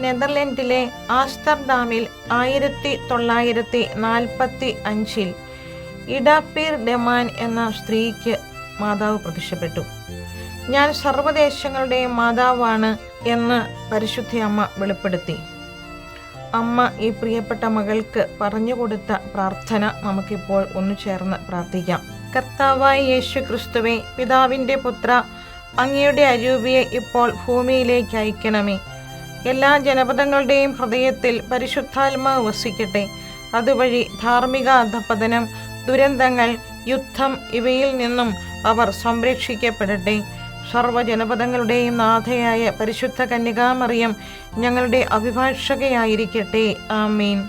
നെതർലൻഡിലെ ആസ്റ്റർഡാമിൽ ആയിരത്തി തൊള്ളായിരത്തി നാൽപ്പത്തി അഞ്ചിൽ ഇഡാപ്പീർ ഡെമാൻ എന്ന സ്ത്രീക്ക് മാതാവ് പ്രത്യക്ഷപ്പെട്ടു ഞാൻ സർവദേശങ്ങളുടെയും മാതാവാണ് എന്ന് പരിശുദ്ധി അമ്മ വെളിപ്പെടുത്തി. അമ്മ ഈ പ്രിയപ്പെട്ട മകൾക്ക് പറഞ്ഞുകൊടുത്ത പ്രാർത്ഥന നമുക്കിപ്പോൾ ഒന്നു ചേർന്ന് പ്രാർത്ഥിക്കാം. കർത്താവായ യേശു ക്രിസ്തുവെ പിതാവിന്റെ പുത്ര അങ്ങയുടെ അരൂപിയെ ഇപ്പോൾ ഭൂമിയിലേക്ക് അയക്കണമേ. എല്ലാ ജനപദങ്ങളുടെയും ഹൃദയത്തിൽ പരിശുദ്ധാത്മാവ് വസിക്കട്ടെ. അതുവഴി ധാർമ്മിക അധപതനം ദുരന്തങ്ങൾ യുദ്ധം ഇവയിൽ നിന്നും അവർ സംരക്ഷിക്കപ്പെടട്ടെ. സർവജനപദങ്ങളുടെയും നാഥയായ പരിശുദ്ധ കന്യകാമറിയം ഞങ്ങളുടെ അഭിഭാഷകയായിരിക്കട്ടെ. ആമീൻ.